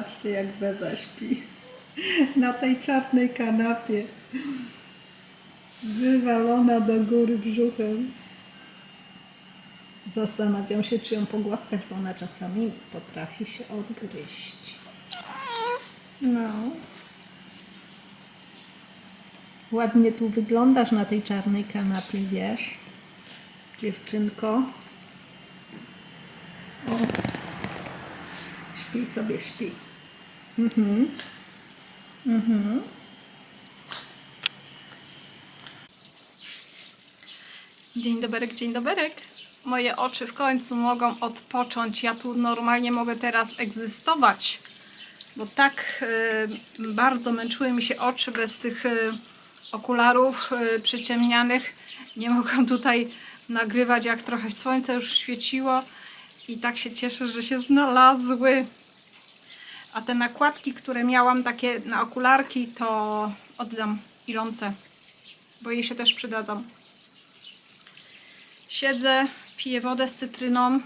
Zobaczcie, jak Beza śpi. Na tej czarnej kanapie. Wywalona do góry brzuchem. Zastanawiam się, czy ją pogłaskać, bo ona czasami potrafi się odgryźć. No. Ładnie tu wyglądasz na tej czarnej kanapie, wiesz? Dziewczynko. O. Śpi sobie, śpi. Mhm. Mhm. Dzień doberek, dzień doberek. Moje oczy w końcu mogą odpocząć. Ja tu normalnie mogę teraz egzystować, bo tak e, bardzo męczyły mi się oczy bez tych e, okularów e, przyciemnianych. Nie mogłam tutaj nagrywać, jak trochę słońce już świeciło i tak się cieszę, że się znalazły. A te nakładki, które miałam takie na okularki, to oddam Ilonce, bo jej się też przydadzą. Siedzę, piję wodę z cytryną.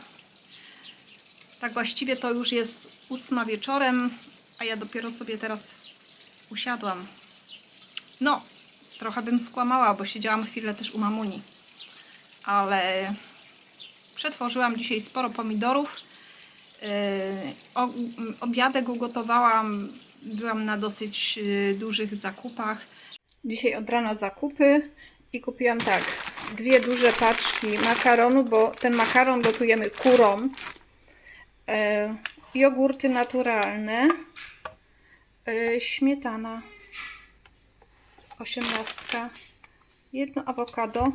Tak właściwie to już jest ósma wieczorem, a ja dopiero sobie teraz usiadłam. No, trochę bym skłamała, bo siedziałam chwilę też u mamuni. Ale przetworzyłam dzisiaj sporo pomidorów. Yy, Obiadek ugotowałam. Byłam na dosyć yy, dużych zakupach. Dzisiaj od rana zakupy i kupiłam tak, dwie duże paczki makaronu, bo ten makaron gotujemy kurą. E, jogurty naturalne. Śmietana. Osiemnastka. Jedno awokado.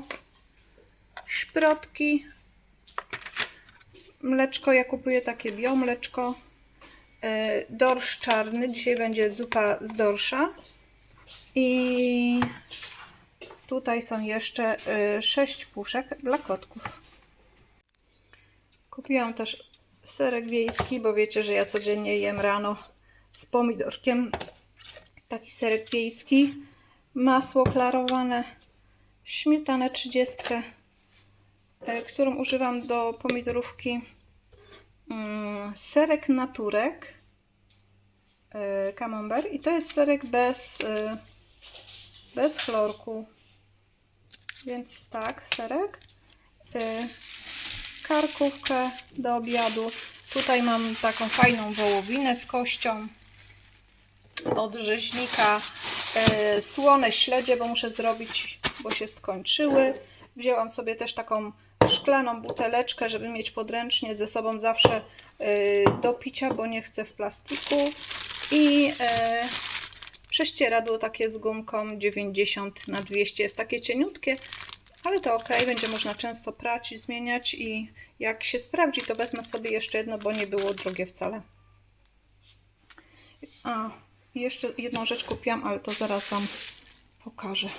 Szprotki. Mleczko, ja kupuję takie biomleczko. E, dorsz czarny. Dzisiaj będzie zupa z dorsza. I Tutaj są jeszcze y, sześć puszek dla kotków. Kupiłam też serek wiejski, bo wiecie, że ja codziennie jem rano z pomidorkiem. Taki serek wiejski. Masło klarowane. Śmietanę 30, y, którą używam do pomidorówki. Mm, Serek naturek. y, Camembert. I to jest serek bez, y, bez chlorku. Więc tak, serek. Karkówkę do obiadu. Tutaj mam taką fajną wołowinę z kością. Od rzeźnika słone śledzie, bo muszę zrobić, bo się skończyły. Wzięłam sobie też taką szklaną buteleczkę, żeby mieć podręcznie ze sobą zawsze y, do picia, bo nie chcę w plastiku. I y, Prześcieradło takie z gumką 90 na 200 jest takie cieniutkie, ale to ok, będzie można często prać i zmieniać i jak się sprawdzi, to wezmę sobie jeszcze jedno, bo nie było drogie wcale. A, jeszcze jedną rzecz kupiłam, ale to zaraz Wam pokażę.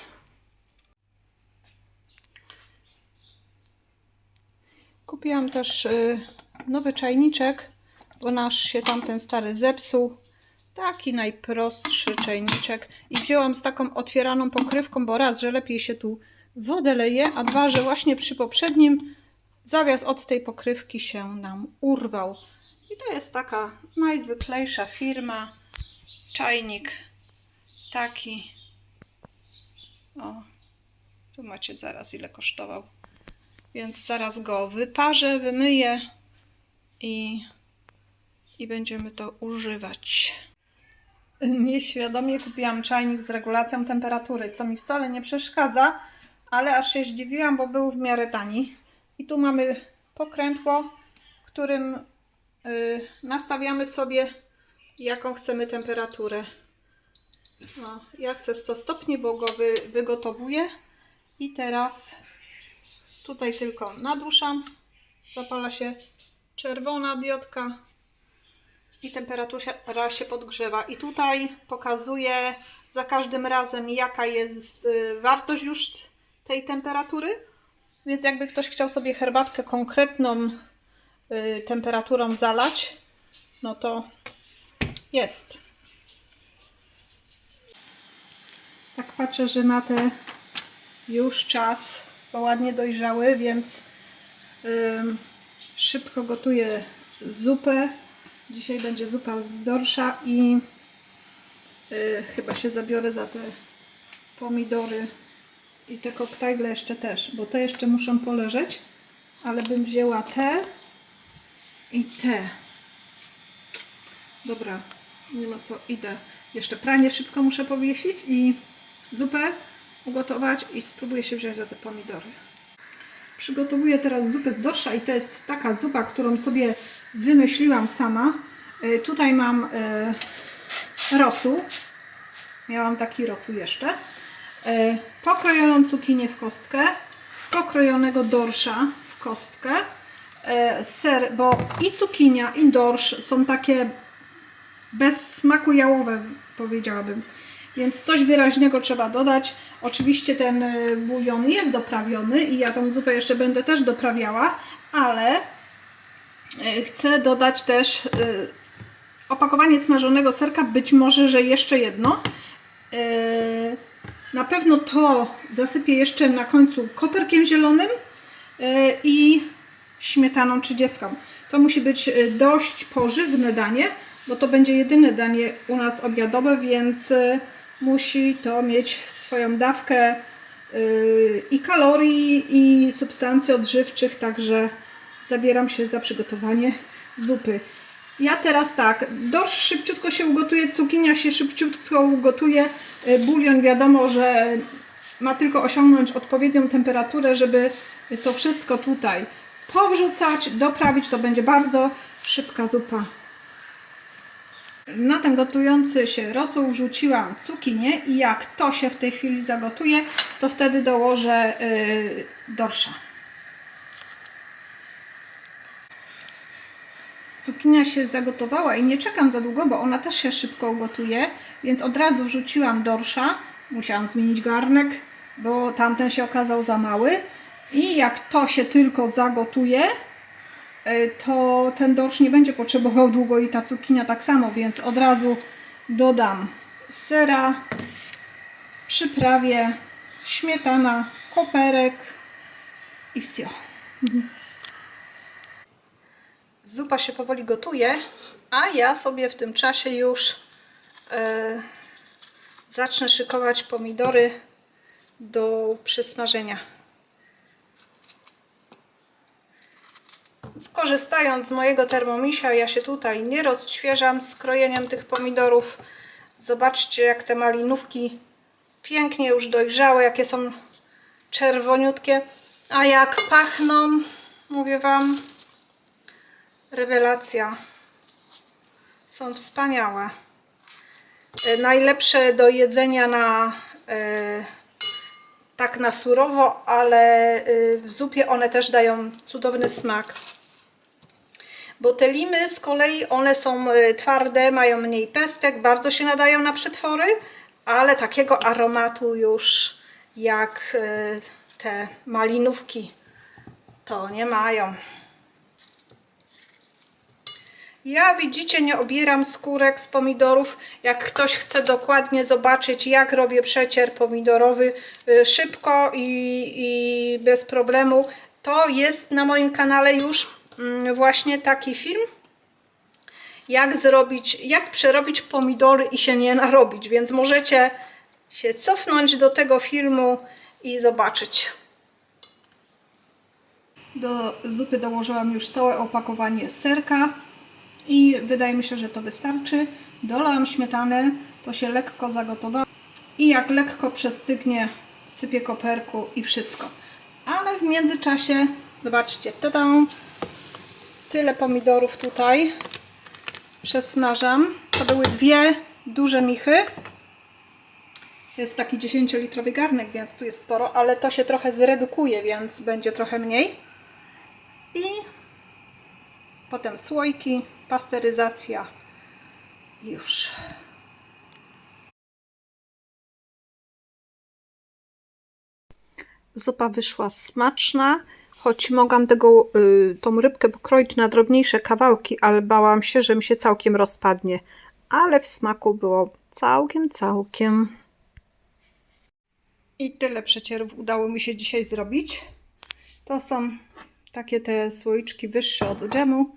Kupiłam też y, nowy czajniczek, bo nasz się tamten stary zepsuł. Taki najprostszy czajniczek. I wzięłam z taką otwieraną pokrywką, bo raz, że lepiej się tu wodę leje, a dwa, że właśnie przy poprzednim zawias od tej pokrywki się nam urwał. I to jest taka najzwyklejsza firma. Czajnik taki. O, tu macie zaraz ile kosztował. Więc zaraz go wyparzę, wymyję i, i będziemy to używać. Nieświadomie kupiłam czajnik z regulacją temperatury, co mi wcale nie przeszkadza, ale aż się zdziwiłam, bo był w miarę tani. I tu mamy pokrętło, którym y, nastawiamy sobie, jaką chcemy temperaturę. No, ja chcę 100 stopni, bo go wy, wygotowuję. I teraz tutaj tylko naduszam. Zapala się czerwona diodka i temperatura się podgrzewa. I tutaj pokazuje za każdym razem, jaka jest y, wartość już tej temperatury. Więc jakby ktoś chciał sobie herbatkę konkretną y, temperaturą zalać, no to jest. Tak patrzę, że na te już czas, bo ładnie dojrzały, więc szybko gotuję zupę Dzisiaj będzie zupa z dorsza i y, chyba się zabiorę za te pomidory i te koktajle jeszcze też, bo te jeszcze muszą poleżeć, ale bym wzięła te i te. Dobra, nie ma co, idę. Jeszcze pranie szybko muszę powiesić i zupę ugotować i spróbuję się wziąć za te pomidory. Przygotowuję teraz zupę z dorsza i to jest taka zupa, którą sobie wymyśliłam sama. Y, Tutaj mam y, rosół. Miałam taki rosół jeszcze. Y, Pokrojoną cukinię w kostkę. Pokrojonego dorsza w kostkę. Ser, bo i cukinia i dorsz są takie bez smaku jałowe, powiedziałabym. Więc coś wyraźnego trzeba dodać. Oczywiście ten y, bulion jest doprawiony i ja tą zupę jeszcze będę też doprawiała, ale y, chcę dodać też y, opakowanie smażonego serka, być może, że jeszcze jedno. Na pewno to zasypię jeszcze na końcu koperkiem zielonym i śmietaną 30. To musi być dość pożywne danie, bo to będzie jedyne danie u nas obiadowe, więc musi to mieć swoją dawkę y, i kalorii, i substancji odżywczych, także zabieram się za przygotowanie zupy. Ja teraz tak, dorsz szybciutko się ugotuje, cukinia się szybciutko ugotuje, y, bulion wiadomo, że ma tylko osiągnąć odpowiednią temperaturę, żeby to wszystko tutaj powrzucać, doprawić, to będzie bardzo szybka zupa. Na ten gotujący się rosół wrzuciłam cukinię i jak to się w tej chwili zagotuje, to wtedy dołożę yy, dorsza. Cukinia się zagotowała i nie czekam za długo, bo ona też się szybko ugotuje, więc od razu wrzuciłam dorsza. Musiałam zmienić garnek, bo tamten się okazał za mały. I jak to się tylko zagotuje, y, to ten dorsz nie będzie potrzebował długo i ta cukinia tak samo, więc od razu dodam sera, przyprawię, śmietana, koperek i wsio. Zupa się powoli gotuje, a ja sobie w tym czasie już e, zacznę szykować pomidory do przysmażenia. Skorzystając z mojego termomisia, ja się tutaj nie rozświeżam z krojeniem tych pomidorów. Zobaczcie, jak te malinówki pięknie już dojrzałe, jakie są czerwoniutkie, a jak pachną, mówię Wam, rewelacja. Są wspaniałe. E, Najlepsze do jedzenia na e, tak na surowo, ale e, w zupie one też dają cudowny smak. Bo te limy z kolei one są e, twarde, mają mniej pestek, bardzo się nadają na przetwory, ale takiego aromatu już jak e, te malinówki to nie mają. Ja widzicie nie obieram skórek z pomidorów. Jak ktoś chce dokładnie zobaczyć jak robię przecier pomidorowy y, szybko i, i bez problemu, to jest na moim kanale już właśnie taki film. Jak zrobić, jak przerobić pomidory i się nie narobić, więc możecie się cofnąć do tego filmu i zobaczyć. Do zupy dołożyłam już całe opakowanie serka i wydaje mi się, że to wystarczy. Dolałam śmietanę, to się lekko zagotowało i jak lekko przestygnie, sypię koperku i wszystko. Ale w międzyczasie, zobaczcie, tam tyle pomidorów tutaj przesmażam. To były dwie duże michy. Jest taki 10-litrowy garnek, więc tu jest sporo, ale to się trochę zredukuje, więc będzie trochę mniej. I potem słoiki, pasteryzacja i już. Zupa wyszła smaczna, choć mogłam tego, y, tą rybkę pokroić na drobniejsze kawałki, ale bałam się, że mi się całkiem rozpadnie. Ale w smaku było całkiem, całkiem. I tyle przecierów udało mi się dzisiaj zrobić. To są takie te słoiczki wyższe od dżemu.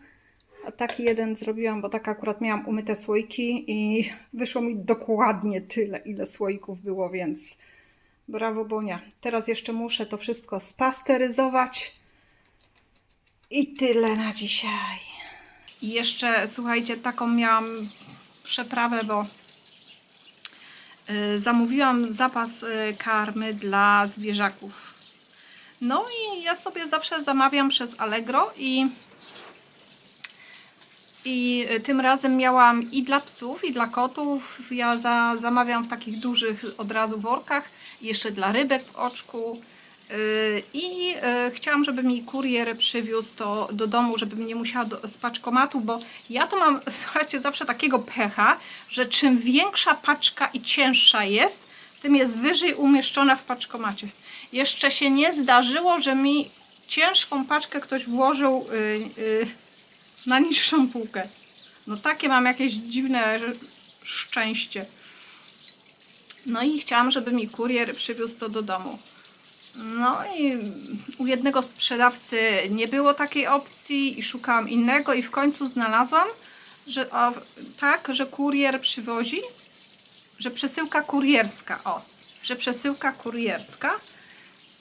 A taki jeden zrobiłam, bo tak akurat miałam umyte słoiki i wyszło mi dokładnie tyle, ile słoików było, więc brawo Bonia. Teraz jeszcze muszę to wszystko spasteryzować. I tyle na dzisiaj. I jeszcze, słuchajcie, taką miałam przeprawę, bo y, zamówiłam zapas y, karmy dla zwierzaków. No i ja sobie zawsze zamawiam przez Allegro i i y, tym razem miałam i dla psów, i dla kotów. Ja za, zamawiam w takich dużych od razu workach. Jeszcze dla rybek w oczku. Yy, I yy, chciałam, żeby mi kurier przywiózł to do domu, żebym nie musiała do, z paczkomatu, bo ja to mam, słuchajcie, zawsze takiego pecha, że czym większa paczka i cięższa jest, tym jest wyżej umieszczona w paczkomacie. Jeszcze się nie zdarzyło, że mi ciężką paczkę ktoś włożył yy, yy, na niższą półkę. No takie mam jakieś dziwne szczęście. No i chciałam, żeby mi kurier przywiózł to do domu. No i u jednego sprzedawcy nie było takiej opcji i szukałam innego i w końcu znalazłam, że o, tak, że kurier przywozi, że przesyłka kurierska, o, że przesyłka kurierska.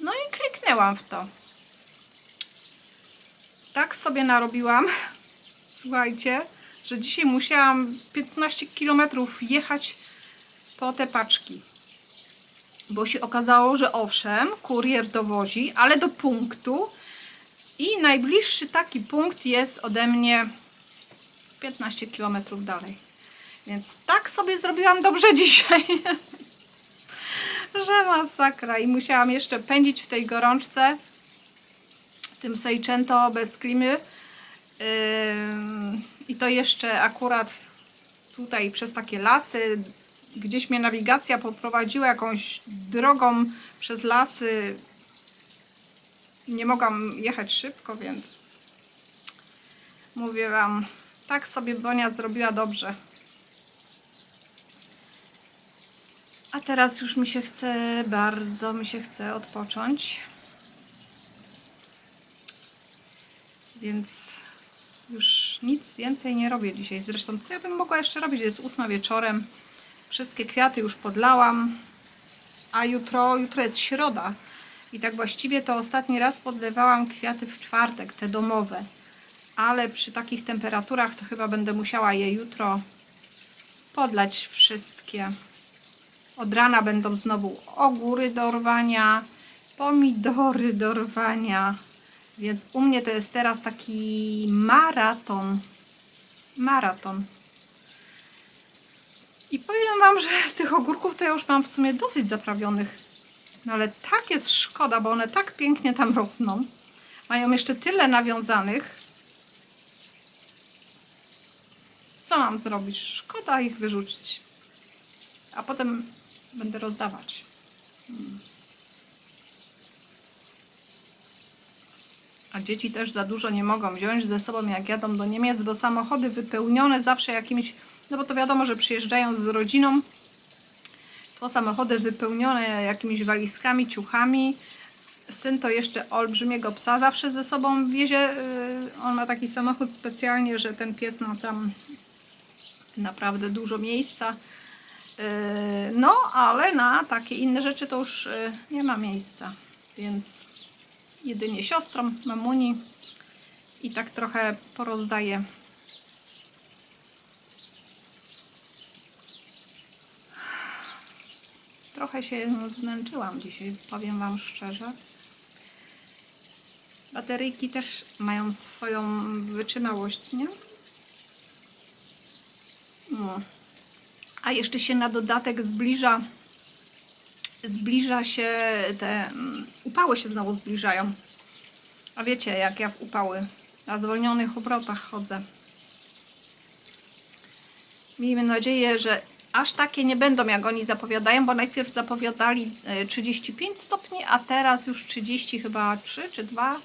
No i kliknęłam w to. Tak sobie narobiłam, słuchajcie, że dzisiaj musiałam 15 km jechać po te paczki. Bo się okazało, że owszem, kurier dowozi, ale do punktu i najbliższy taki punkt jest ode mnie 15 km dalej. Więc tak sobie zrobiłam dobrze dzisiaj, że masakra. I musiałam jeszcze pędzić w tej gorączce, tym Seicento bez klimy. I to jeszcze akurat tutaj przez takie lasy, gdzieś mnie nawigacja poprowadziła jakąś drogą przez lasy. Nie mogłam jechać szybko, więc mówię Wam, tak sobie Bonia zrobiła dobrze. A teraz już mi się chce, bardzo mi się chce odpocząć. Więc już nic więcej nie robię dzisiaj. Zresztą co ja bym mogła jeszcze robić? Jest ósma wieczorem. Wszystkie kwiaty już podlałam. A jutro, jutro jest środa. I tak właściwie to ostatni raz podlewałam kwiaty w czwartek, te domowe. Ale przy takich temperaturach to chyba będę musiała je jutro podlać wszystkie. Od rana będą znowu ogóry do rwania, pomidory do rwania. Więc u mnie to jest teraz taki maraton. Maraton. I powiem Wam, że tych ogórków to ja już mam w sumie dosyć zaprawionych. No ale tak jest szkoda, bo one tak pięknie tam rosną. Mają jeszcze tyle nawiązanych. Co mam zrobić? Szkoda ich wyrzucić. A potem będę rozdawać. A dzieci też za dużo nie mogą wziąć ze sobą, jak jadą do Niemiec, bo samochody wypełnione zawsze jakimiś, no bo to wiadomo, że przyjeżdżają z rodziną, to samochody wypełnione jakimiś walizkami, ciuchami. Syn to jeszcze olbrzymiego psa zawsze ze sobą wiezie. yy, On ma taki samochód specjalnie, że ten pies ma tam naprawdę dużo miejsca. Yy, No, ale na takie inne rzeczy to już yy, nie ma miejsca, więc jedynie siostrą, mamuni i tak trochę porozdaję. Trochę się zmęczyłam dzisiaj, powiem Wam szczerze. Bateryjki też mają swoją wytrzymałość, nie? No. A jeszcze się na dodatek zbliża zbliża się te mm, upały się znowu zbliżają. A wiecie, jak ja w upały na zwolnionych obrotach chodzę. Miejmy nadzieję, że aż takie nie będą, jak oni zapowiadają, bo najpierw zapowiadali e, 35 stopni, a teraz już 30 chyba 3 czy 2.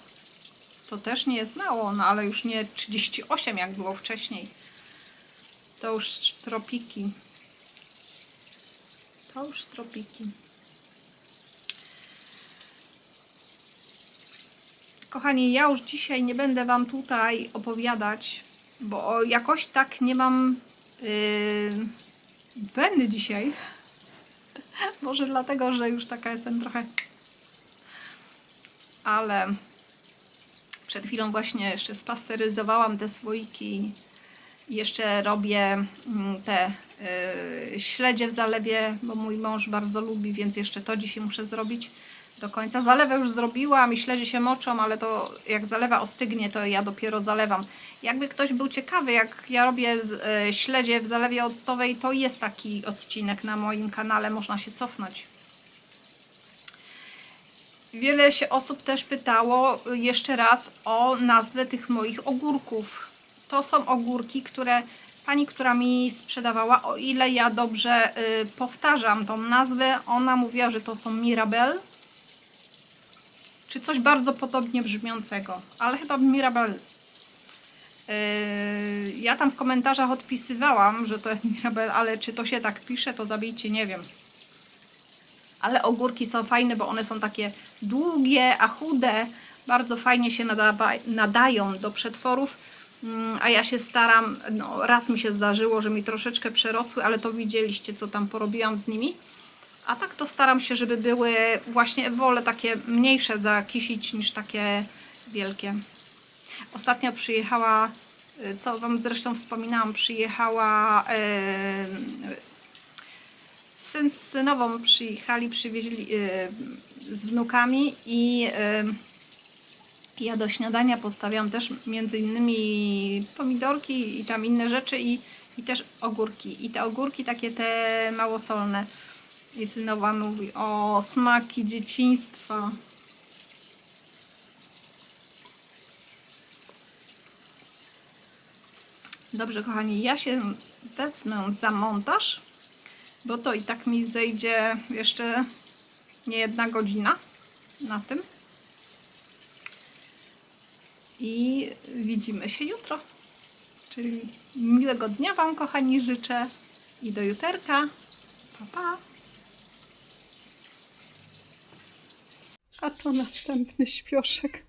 To też nie jest mało, no ale już nie 38 jak było wcześniej. To już tropiki. To już tropiki. Kochani, ja już dzisiaj nie będę Wam tutaj opowiadać bo jakoś tak nie mam yy, weny dzisiaj. Może dlatego, że już taka jestem trochę. Ale przed chwilą właśnie jeszcze spasteryzowałam te słoiki. Jeszcze robię mm, te y, śledzie w zalewie, bo mój mąż bardzo lubi, więc jeszcze to dzisiaj muszę zrobić do końca. Zalewę już zrobiłam i śledzie się moczą, ale to jak zalewa ostygnie, to ja dopiero zalewam. Jakby ktoś był ciekawy, jak ja robię y, śledzie w zalewie octowej, to jest taki odcinek na moim kanale, można się cofnąć. Wiele się osób też pytało jeszcze raz o nazwę tych moich ogórków. To są ogórki, które pani, która mi sprzedawała, o ile ja dobrze y, powtarzam tą nazwę, ona mówiła, że to są Mirabel. Czy coś bardzo podobnie brzmiącego, ale chyba Mirabel. Yy, ja tam w komentarzach odpisywałam, że to jest Mirabel, ale czy to się tak pisze, to zabijcie, nie wiem. Ale ogórki są fajne, bo one są takie długie, a chude. Bardzo fajnie się nadają do przetworów. Mm, A ja się staram, no raz mi się zdarzyło, że mi troszeczkę przerosły, ale to widzieliście, co tam porobiłam z nimi. A tak to staram się, żeby były właśnie, wolę takie mniejsze zakisić niż takie wielkie. Ostatnio przyjechała, y, co Wam zresztą wspominałam, przyjechała yy, syn z synową przyjechali, przywieźli yy, z wnukami i yy, ja do śniadania postawiam też między innymi pomidorki i tam inne rzeczy i, i też ogórki. I te ogórki takie te małosolne. I synowa mówi, o smaki dzieciństwa. Dobrze, kochani, ja się wezmę za montaż, bo to i tak mi zejdzie jeszcze nie jedna godzina na tym. I widzimy się jutro. Czyli miłego dnia Wam, kochani, życzę i do juterka. Pa, pa. A to następny śpioszek.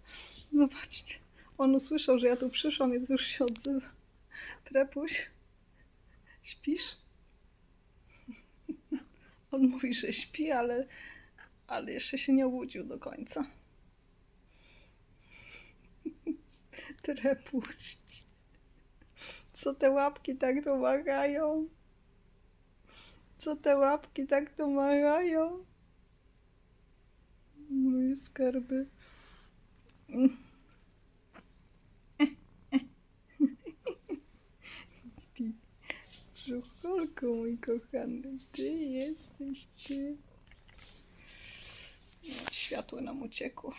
Zobaczcie. On usłyszał, że ja tu przyszłam, więc już się odzywa. Trepuś, śpisz? On mówi, że śpi, ale, ale jeszcze się nie obudził do końca. Trepuś. Co te łapki tak domagają? Co te łapki tak domagają? Moje skarby. Ty, brzucholku mój kochany, ty jesteś ty. Światło nam uciekło.